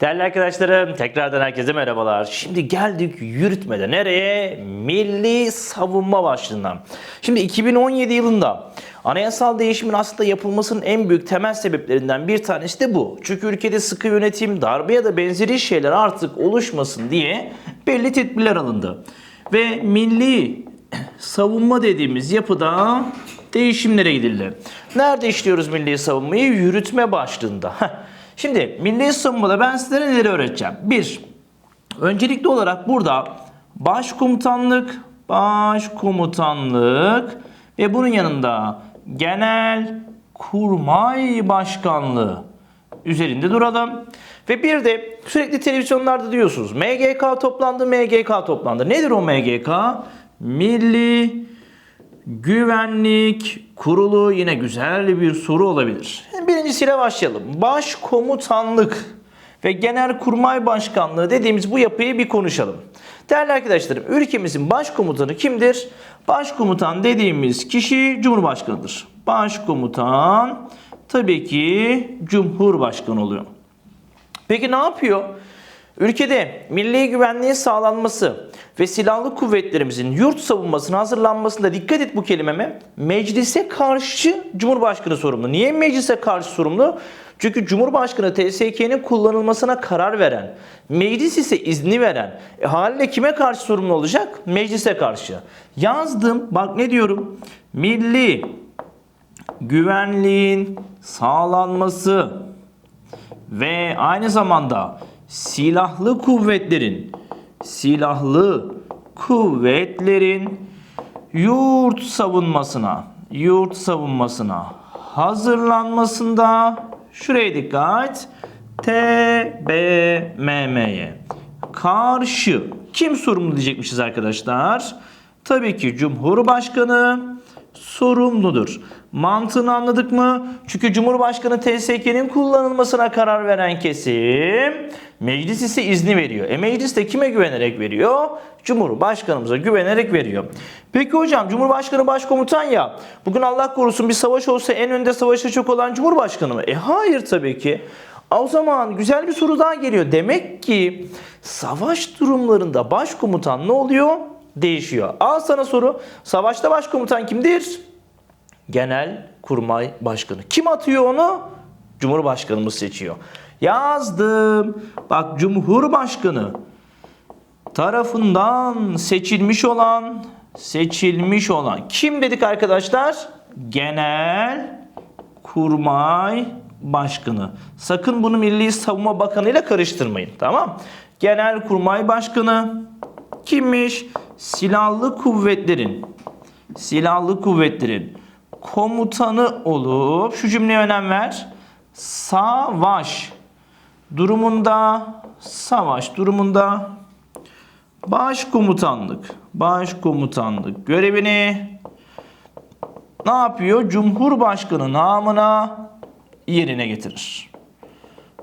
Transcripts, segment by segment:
Değerli arkadaşlarım tekrardan herkese merhabalar. Şimdi geldik yürütmede nereye? Milli savunma başlığından. Şimdi 2017 yılında anayasal değişimin aslında yapılmasının en büyük temel sebeplerinden bir tanesi de bu. Çünkü ülkede sıkı yönetim, darbe ya da benzeri şeyler artık oluşmasın diye belli tedbirler alındı. Ve milli savunma dediğimiz yapıda değişimlere gidildi. Nerede işliyoruz milli savunmayı? Yürütme başlığında. Şimdi milli savunmada ben sizlere neleri öğreteceğim? Bir, öncelikli olarak burada başkomutanlık, başkomutanlık ve bunun yanında genel kurmay başkanlığı üzerinde duralım. Ve bir de sürekli televizyonlarda diyorsunuz MGK toplandı, MGK toplandı. Nedir o MGK? Milli Güvenlik Kurulu yine güzel bir soru olabilir. Birincisiyle başlayalım. Başkomutanlık ve Genelkurmay Başkanlığı dediğimiz bu yapıyı bir konuşalım. Değerli arkadaşlarım, ülkemizin başkomutanı kimdir? Başkomutan dediğimiz kişi Cumhurbaşkanıdır. Başkomutan tabii ki Cumhurbaşkanı oluyor. Peki ne yapıyor? Ülkede milli güvenliğin sağlanması ve silahlı kuvvetlerimizin yurt savunmasına hazırlanmasında dikkat et bu kelimeme. Meclise karşı Cumhurbaşkanı sorumlu. Niye meclise karşı sorumlu? Çünkü Cumhurbaşkanı TSK'nin kullanılmasına karar veren, meclis ise izni veren, e, haliyle kime karşı sorumlu olacak? Meclise karşı. Yazdım, bak ne diyorum? Milli güvenliğin sağlanması ve aynı zamanda silahlı kuvvetlerin silahlı kuvvetlerin yurt savunmasına yurt savunmasına hazırlanmasında şuraya dikkat TBMM'ye karşı kim sorumlu diyecekmişiz arkadaşlar? Tabii ki Cumhurbaşkanı sorumludur. Mantığını anladık mı? Çünkü Cumhurbaşkanı TSK'nin kullanılmasına karar veren kesim meclis ise izni veriyor. E meclis de kime güvenerek veriyor? Cumhurbaşkanımıza güvenerek veriyor. Peki hocam Cumhurbaşkanı başkomutan ya bugün Allah korusun bir savaş olsa en önde savaşa çok olan Cumhurbaşkanı mı? E hayır tabii ki. O zaman güzel bir soru daha geliyor. Demek ki savaş durumlarında başkomutan ne oluyor? Değişiyor. Al sana soru. Savaşta başkomutan kimdir? Genel Kurmay Başkanı. Kim atıyor onu? Cumhurbaşkanımız seçiyor. Yazdım. Bak Cumhurbaşkanı tarafından seçilmiş olan seçilmiş olan kim dedik arkadaşlar? Genel Kurmay Başkanı. Sakın bunu Milli Savunma Bakanı ile karıştırmayın. Tamam? Genel Kurmay Başkanı kimmiş? Silahlı kuvvetlerin silahlı kuvvetlerin komutanı olup şu cümleye önem ver. Savaş durumunda savaş durumunda başkomutanlık başkomutanlık görevini ne yapıyor? Cumhurbaşkanı namına yerine getirir.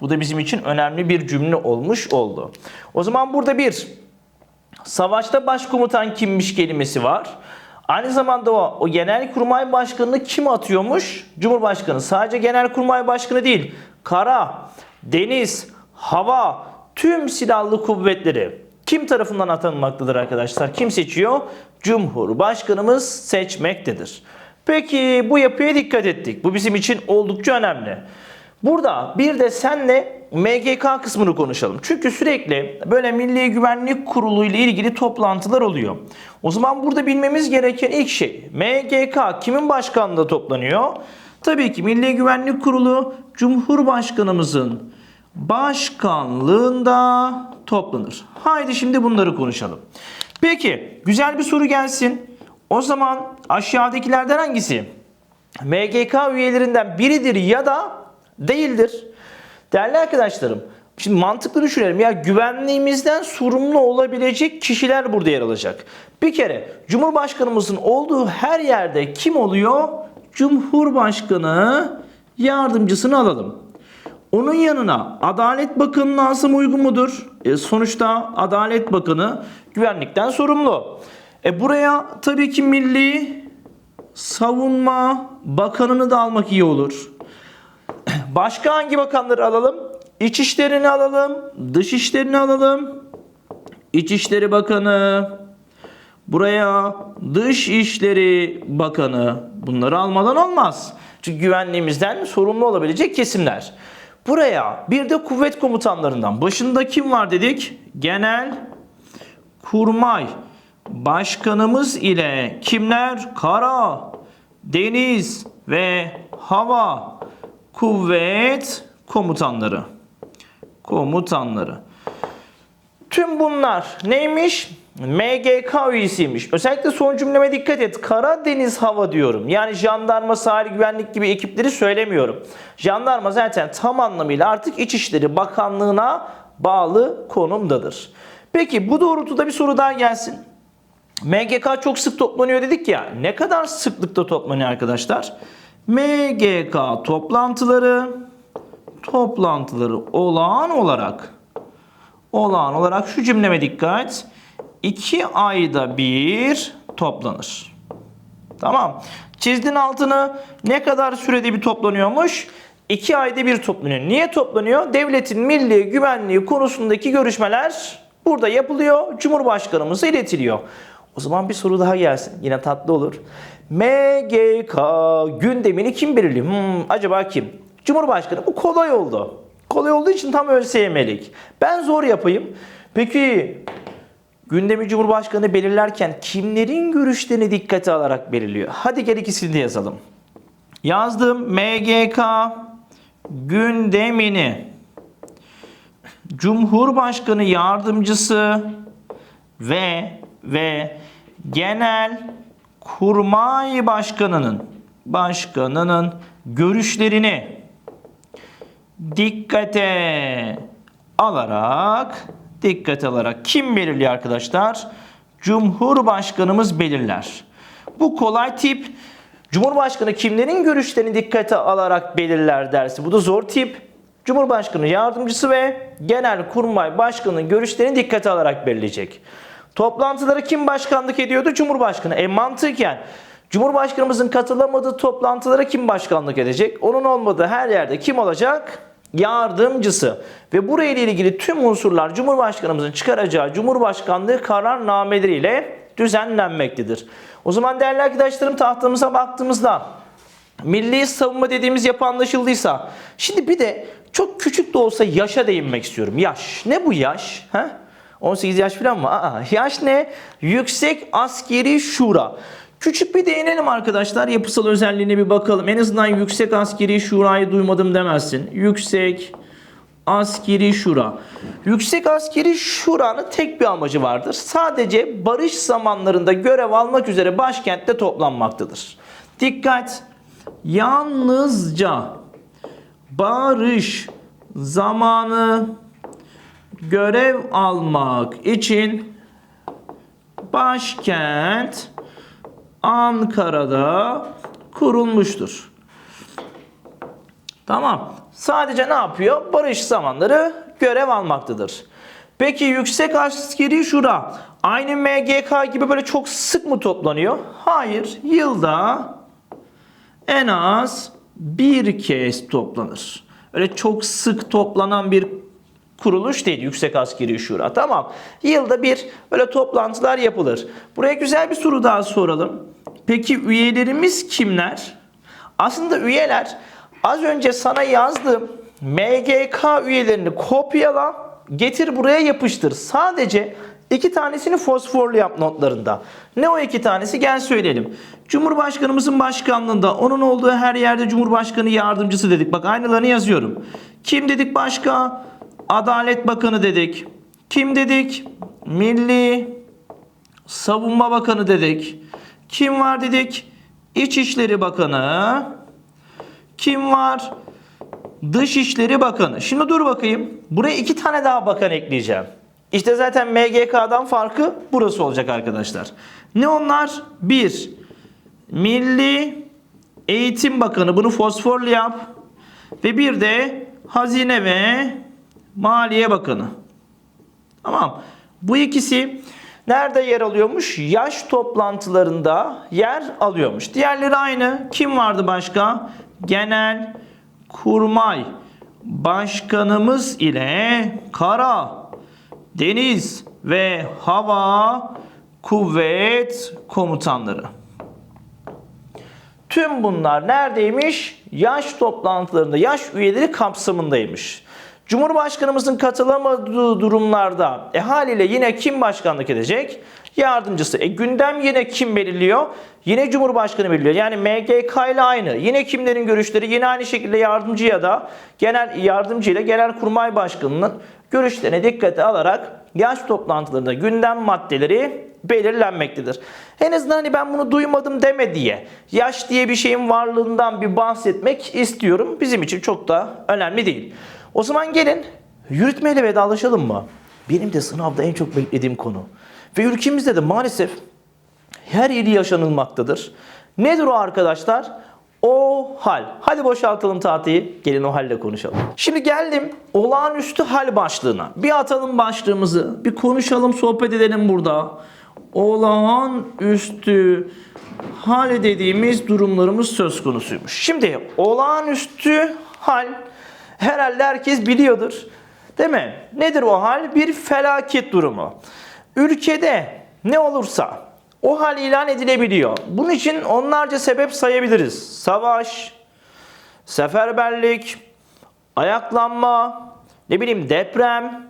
Bu da bizim için önemli bir cümle olmuş oldu. O zaman burada bir savaşta başkomutan kimmiş kelimesi var. Aynı zamanda o, o genelkurmay başkanını kim atıyormuş? Cumhurbaşkanı. Sadece genelkurmay başkanı değil. Kara, deniz, hava, tüm silahlı kuvvetleri kim tarafından atanmaktadır arkadaşlar? Kim seçiyor? Cumhurbaşkanımız seçmektedir. Peki bu yapıya dikkat ettik. Bu bizim için oldukça önemli. Burada bir de senle MGK kısmını konuşalım. Çünkü sürekli böyle Milli Güvenlik Kurulu ile ilgili toplantılar oluyor. O zaman burada bilmemiz gereken ilk şey MGK kimin başkanlığında toplanıyor? Tabii ki Milli Güvenlik Kurulu Cumhurbaşkanımızın başkanlığında toplanır. Haydi şimdi bunları konuşalım. Peki güzel bir soru gelsin. O zaman aşağıdakilerden hangisi? MGK üyelerinden biridir ya da değildir. Değerli arkadaşlarım, şimdi mantıklı düşünelim. Ya güvenliğimizden sorumlu olabilecek kişiler burada yer alacak. Bir kere Cumhurbaşkanımızın olduğu her yerde kim oluyor? Cumhurbaşkanı yardımcısını alalım. Onun yanına Adalet Bakanı Nazım uygun mudur? E, sonuçta Adalet Bakanı güvenlikten sorumlu. E, buraya tabii ki Milli Savunma Bakanını da almak iyi olur. Başka hangi bakanları alalım? İç işlerini alalım. Dış işlerini alalım. İçişleri Bakanı. Buraya Dışişleri Bakanı. Bunları almadan olmaz. Çünkü güvenliğimizden sorumlu olabilecek kesimler. Buraya bir de kuvvet komutanlarından. Başında kim var dedik? Genel Kurmay Başkanımız ile kimler? Kara, deniz ve hava kuvvet komutanları. Komutanları. Tüm bunlar neymiş? MGK üyesiymiş. Özellikle son cümleme dikkat et. Karadeniz hava diyorum. Yani jandarma, sahil güvenlik gibi ekipleri söylemiyorum. Jandarma zaten tam anlamıyla artık İçişleri Bakanlığı'na bağlı konumdadır. Peki bu doğrultuda bir soru daha gelsin. MGK çok sık toplanıyor dedik ya. Ne kadar sıklıkta toplanıyor arkadaşlar? MGK toplantıları toplantıları olağan olarak olağan olarak şu cümleme dikkat. 2 ayda bir toplanır. Tamam. Çizdin altını ne kadar sürede bir toplanıyormuş? 2 ayda bir toplanıyor. Niye toplanıyor? Devletin milli güvenliği konusundaki görüşmeler burada yapılıyor. Cumhurbaşkanımıza iletiliyor. O zaman bir soru daha gelsin. Yine tatlı olur. MGK gündemini kim belirliyor? Hmm, acaba kim? Cumhurbaşkanı. Bu kolay oldu. Kolay olduğu için tam ÖSYM'lik. Ben zor yapayım. Peki gündemi Cumhurbaşkanı belirlerken kimlerin görüşlerini dikkate alarak belirliyor? Hadi gel ikisini de yazalım. Yazdım MGK gündemini Cumhurbaşkanı yardımcısı ve ve genel kurmay başkanının başkanının görüşlerini dikkate alarak dikkate alarak kim belirliyor arkadaşlar? Cumhurbaşkanımız belirler. Bu kolay tip. Cumhurbaşkanı kimlerin görüşlerini dikkate alarak belirler dersi. Bu da zor tip. Cumhurbaşkanı yardımcısı ve genel kurmay başkanının görüşlerini dikkate alarak belirleyecek. Toplantıları kim başkanlık ediyordu? Cumhurbaşkanı. E mantıken Cumhurbaşkanımızın katılamadığı toplantılara kim başkanlık edecek? Onun olmadığı her yerde kim olacak? Yardımcısı. Ve burayla ilgili tüm unsurlar Cumhurbaşkanımızın çıkaracağı Cumhurbaşkanlığı kararnameleriyle düzenlenmektedir. O zaman değerli arkadaşlarım tahtamıza baktığımızda milli savunma dediğimiz yapı anlaşıldıysa şimdi bir de çok küçük de olsa yaşa değinmek istiyorum. Yaş. Ne bu yaş? He? 18 yaş falan mı? Aa, yaş ne? Yüksek Askeri Şura. Küçük bir değinelim arkadaşlar. Yapısal özelliğine bir bakalım. En azından Yüksek Askeri Şura'yı duymadım demezsin. Yüksek Askeri Şura. Yüksek Askeri Şura'nın tek bir amacı vardır. Sadece barış zamanlarında görev almak üzere başkentte toplanmaktadır. Dikkat! Yalnızca barış zamanı görev almak için başkent Ankara'da kurulmuştur. Tamam. Sadece ne yapıyor? Barış zamanları görev almaktadır. Peki Yüksek Askeri Şura aynı MGK gibi böyle çok sık mı toplanıyor? Hayır. Yılda en az bir kez toplanır. Öyle çok sık toplanan bir kuruluş değil Yüksek Askeri Şura. Tamam. Yılda bir böyle toplantılar yapılır. Buraya güzel bir soru daha soralım. Peki üyelerimiz kimler? Aslında üyeler az önce sana yazdığım MGK üyelerini kopyala, getir buraya yapıştır. Sadece iki tanesini fosforlu yap notlarında. Ne o iki tanesi? Gel söyleyelim. Cumhurbaşkanımızın başkanlığında onun olduğu her yerde Cumhurbaşkanı yardımcısı dedik. Bak aynılarını yazıyorum. Kim dedik başka? Adalet Bakanı dedik. Kim dedik? Milli Savunma Bakanı dedik. Kim var dedik? İçişleri Bakanı. Kim var? Dışişleri Bakanı. Şimdi dur bakayım. Buraya iki tane daha bakan ekleyeceğim. İşte zaten MGK'dan farkı burası olacak arkadaşlar. Ne onlar? Bir, Milli Eğitim Bakanı. Bunu fosforlu yap. Ve bir de Hazine ve Maliye Bakanı. Tamam. Bu ikisi nerede yer alıyormuş? Yaş toplantılarında yer alıyormuş. Diğerleri aynı. Kim vardı başka? Genel Kurmay Başkanımız ile kara, deniz ve hava kuvvet komutanları. Tüm bunlar neredeymiş? Yaş toplantılarında, yaş üyeleri kapsamındaymış. Cumhurbaşkanımızın katılamadığı durumlarda e haliyle yine kim başkanlık edecek? Yardımcısı. E gündem yine kim belirliyor? Yine Cumhurbaşkanı belirliyor. Yani MGK ile aynı. Yine kimlerin görüşleri? Yine aynı şekilde yardımcı ya da genel yardımcı ile Genelkurmay Başkanı'nın görüşlerine dikkate alarak yaş toplantılarında gündem maddeleri belirlenmektedir. En azından hani ben bunu duymadım deme diye yaş diye bir şeyin varlığından bir bahsetmek istiyorum. Bizim için çok da önemli değil. O zaman gelin yürütmeyle vedalaşalım mı? Benim de sınavda en çok beklediğim konu. Ve ülkemizde de maalesef her yeri yaşanılmaktadır. Nedir o arkadaşlar? O hal. Hadi boşaltalım tahtayı. Gelin o halle konuşalım. Şimdi geldim olağanüstü hal başlığına. Bir atalım başlığımızı. Bir konuşalım, sohbet edelim burada. Olağanüstü hal dediğimiz durumlarımız söz konusuymuş. Şimdi olağanüstü hal herhalde herkes biliyordur. Değil mi? Nedir o hal? Bir felaket durumu. Ülkede ne olursa o hal ilan edilebiliyor. Bunun için onlarca sebep sayabiliriz. Savaş, seferberlik, ayaklanma, ne bileyim deprem,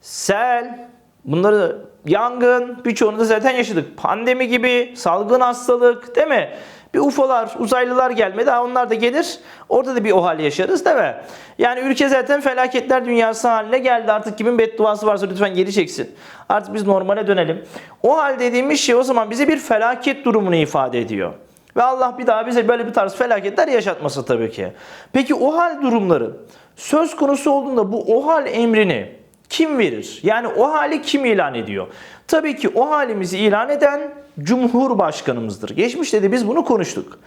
sel, bunları yangın birçoğunu da zaten yaşadık. Pandemi gibi, salgın hastalık değil mi? Bir UFO'lar, uzaylılar gelmedi. Ha onlar da gelir. Orada da bir o hal yaşarız değil mi? Yani ülke zaten felaketler dünyası haline geldi. Artık kimin bedduası varsa lütfen geri çeksin. Artık biz normale dönelim. O hal dediğimiz şey o zaman bize bir felaket durumunu ifade ediyor. Ve Allah bir daha bize böyle bir tarz felaketler yaşatmasın tabii ki. Peki o hal durumları söz konusu olduğunda bu o hal emrini kim verir? Yani o hali kim ilan ediyor? Tabii ki o halimizi ilan eden Cumhurbaşkanımızdır. Geçmişte de biz bunu konuştuk.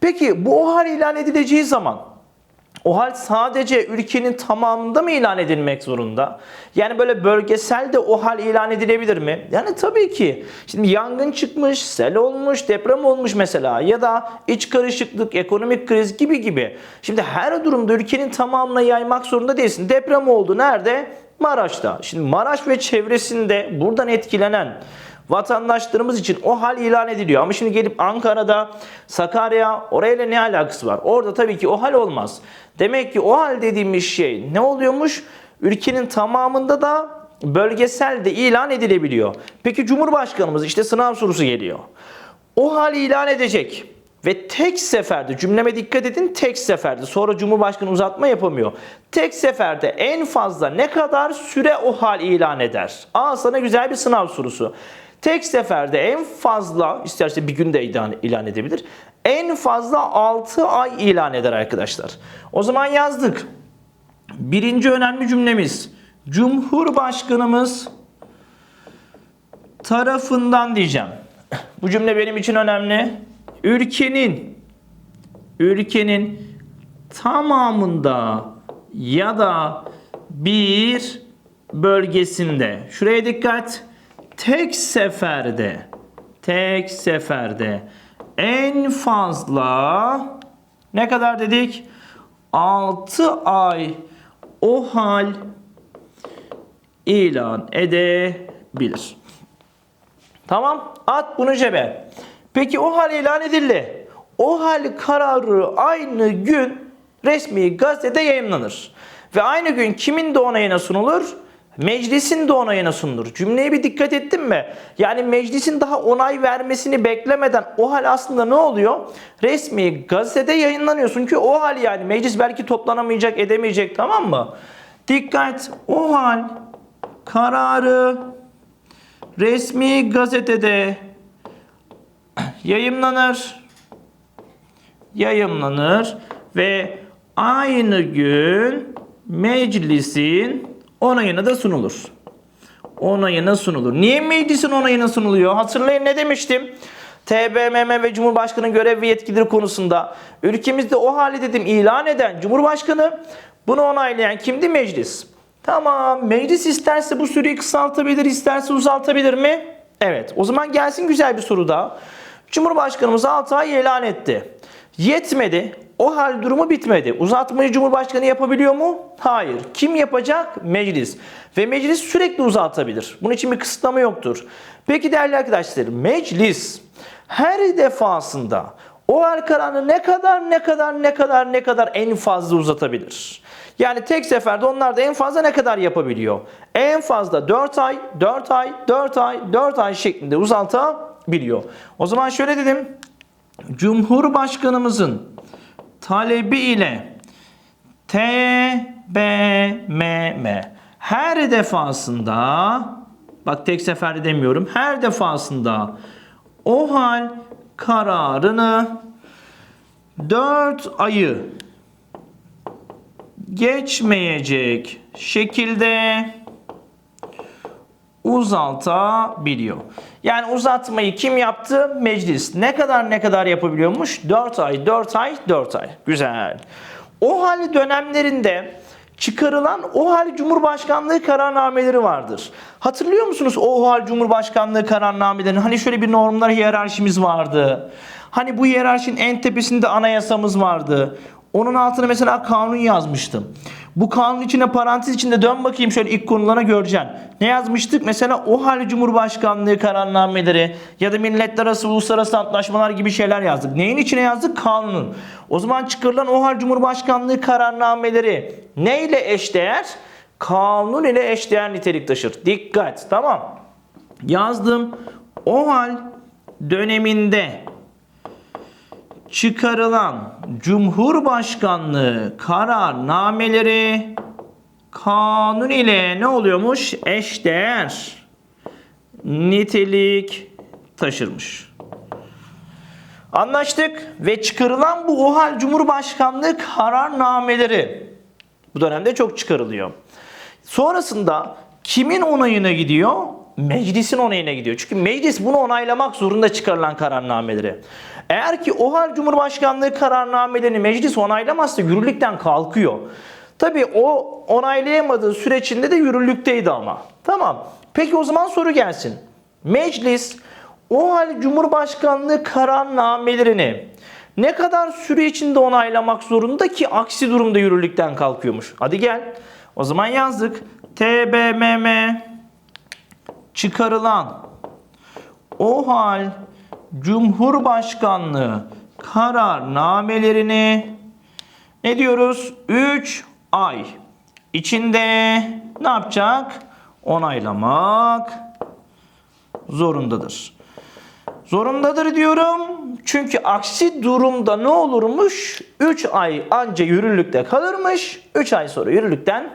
Peki bu o hal ilan edileceği zaman o hal sadece ülkenin tamamında mı ilan edilmek zorunda? Yani böyle bölgesel de o hal ilan edilebilir mi? Yani tabii ki. Şimdi yangın çıkmış, sel olmuş, deprem olmuş mesela ya da iç karışıklık, ekonomik kriz gibi gibi. Şimdi her durumda ülkenin tamamına yaymak zorunda değilsin. Deprem oldu nerede? Maraş'ta. Şimdi Maraş ve çevresinde buradan etkilenen vatandaşlarımız için o hal ilan ediliyor. Ama şimdi gelip Ankara'da, Sakarya orayla ne alakası var? Orada tabii ki o hal olmaz. Demek ki o hal dediğimiz şey ne oluyormuş? Ülkenin tamamında da bölgesel de ilan edilebiliyor. Peki Cumhurbaşkanımız işte sınav sorusu geliyor. O hali ilan edecek. Ve tek seferde cümleme dikkat edin tek seferde sonra Cumhurbaşkanı uzatma yapamıyor. Tek seferde en fazla ne kadar süre o hal ilan eder? Aa sana güzel bir sınav sorusu. Tek seferde en fazla isterse bir günde ilan, ilan edebilir. En fazla 6 ay ilan eder arkadaşlar. O zaman yazdık. Birinci önemli cümlemiz. Cumhurbaşkanımız tarafından diyeceğim. Bu cümle benim için önemli. Ülkenin ülkenin tamamında ya da bir bölgesinde şuraya dikkat tek seferde tek seferde en fazla ne kadar dedik 6 ay o hal ilan edebilir. Tamam at bunu cebe. Peki o hal ilan edildi. O hal kararı aynı gün resmi gazetede yayınlanır. Ve aynı gün kimin de onayına sunulur? Meclisin de onayına sunulur. Cümleye bir dikkat ettin mi? Yani meclisin daha onay vermesini beklemeden o hal aslında ne oluyor? Resmi gazetede yayınlanıyor. Çünkü o hal yani meclis belki toplanamayacak edemeyecek tamam mı? Dikkat o hal kararı resmi gazetede yayımlanır. Yayımlanır ve aynı gün meclisin onayına da sunulur. Onayına sunulur. Niye meclisin onayına sunuluyor? Hatırlayın ne demiştim? TBMM ve Cumhurbaşkanı görev ve yetkileri konusunda ülkemizde o hali dedim ilan eden Cumhurbaşkanı bunu onaylayan kimdi? Meclis. Tamam meclis isterse bu süreyi kısaltabilir isterse uzaltabilir mi? Evet o zaman gelsin güzel bir soru daha. Cumhurbaşkanımız 6 ay ilan etti. Yetmedi. O hal durumu bitmedi. Uzatmayı Cumhurbaşkanı yapabiliyor mu? Hayır. Kim yapacak? Meclis. Ve meclis sürekli uzatabilir. Bunun için bir kısıtlama yoktur. Peki değerli arkadaşlar, meclis her defasında o hal kararını ne kadar ne kadar ne kadar ne kadar en fazla uzatabilir? Yani tek seferde onlar da en fazla ne kadar yapabiliyor? En fazla 4 ay, 4 ay, 4 ay, 4 ay şeklinde uzatabiliyor. O zaman şöyle dedim. Cumhurbaşkanımızın talebi ile TBMM her defasında bak tek seferde demiyorum her defasında o hal kararını 4 ayı geçmeyecek şekilde uzatabiliyor. Yani uzatmayı kim yaptı? Meclis. Ne kadar ne kadar yapabiliyormuş? 4 ay, 4 ay, 4 ay. Güzel. O hal dönemlerinde çıkarılan o hal Cumhurbaşkanlığı kararnameleri vardır. Hatırlıyor musunuz o hal Cumhurbaşkanlığı kararnamelerini? Hani şöyle bir normlar hiyerarşimiz vardı. Hani bu hiyerarşinin en tepesinde anayasamız vardı. Onun altına mesela kanun yazmıştım. Bu kanun içine parantez içinde dön bakayım şöyle ilk konulara göreceksin. Ne yazmıştık? Mesela o hali Cumhurbaşkanlığı kararnameleri ya da milletler arası uluslararası antlaşmalar gibi şeyler yazdık. Neyin içine yazdık? Kanunun. O zaman çıkarılan o hal Cumhurbaşkanlığı kararnameleri ne ile eşdeğer? Kanun ile eşdeğer nitelik taşır. Dikkat. Tamam. Yazdım. O hal döneminde çıkarılan Cumhurbaşkanlığı kararnameleri kanun ile ne oluyormuş? Eşdeğer nitelik taşırmış. Anlaştık ve çıkarılan bu OHAL Cumhurbaşkanlığı kararnameleri bu dönemde çok çıkarılıyor. Sonrasında kimin onayına gidiyor? Meclisin onayına gidiyor. Çünkü meclis bunu onaylamak zorunda çıkarılan kararnameleri. Eğer ki OHAL Cumhurbaşkanlığı kararnamelerini meclis onaylamazsa yürürlükten kalkıyor. Tabi o onaylayamadığı süreç içinde de yürürlükteydi ama. Tamam. Peki o zaman soru gelsin. Meclis OHAL Cumhurbaşkanlığı kararnamelerini ne kadar süre içinde onaylamak zorunda ki aksi durumda yürürlükten kalkıyormuş. Hadi gel. O zaman yazdık. TBMM çıkarılan o hal Cumhurbaşkanlığı kararnamelerini ne diyoruz? 3 ay içinde ne yapacak? Onaylamak zorundadır. Zorundadır diyorum. Çünkü aksi durumda ne olurmuş? 3 ay anca yürürlükte kalırmış. 3 ay sonra yürürlükten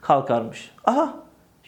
kalkarmış. Aha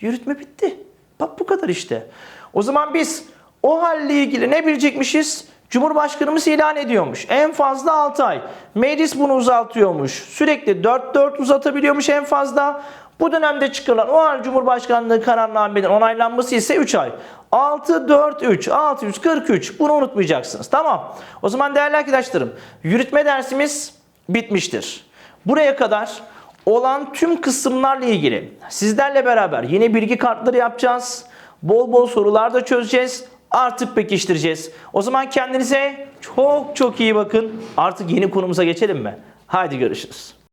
yürütme bitti. Bak bu kadar işte. O zaman biz o halle ilgili ne bilecekmişiz? Cumhurbaşkanımız ilan ediyormuş. En fazla 6 ay. Meclis bunu uzatıyormuş. Sürekli 4-4 uzatabiliyormuş en fazla. Bu dönemde çıkarılan o hal Cumhurbaşkanlığı kararnamenin onaylanması ise 3 ay. 6, 4, 3, 643. Bunu unutmayacaksınız. Tamam. O zaman değerli arkadaşlarım yürütme dersimiz bitmiştir. Buraya kadar olan tüm kısımlarla ilgili sizlerle beraber yeni bilgi kartları yapacağız. Bol bol sorular da çözeceğiz. Artık pekiştireceğiz. O zaman kendinize çok çok iyi bakın. Artık yeni konumuza geçelim mi? Haydi görüşürüz.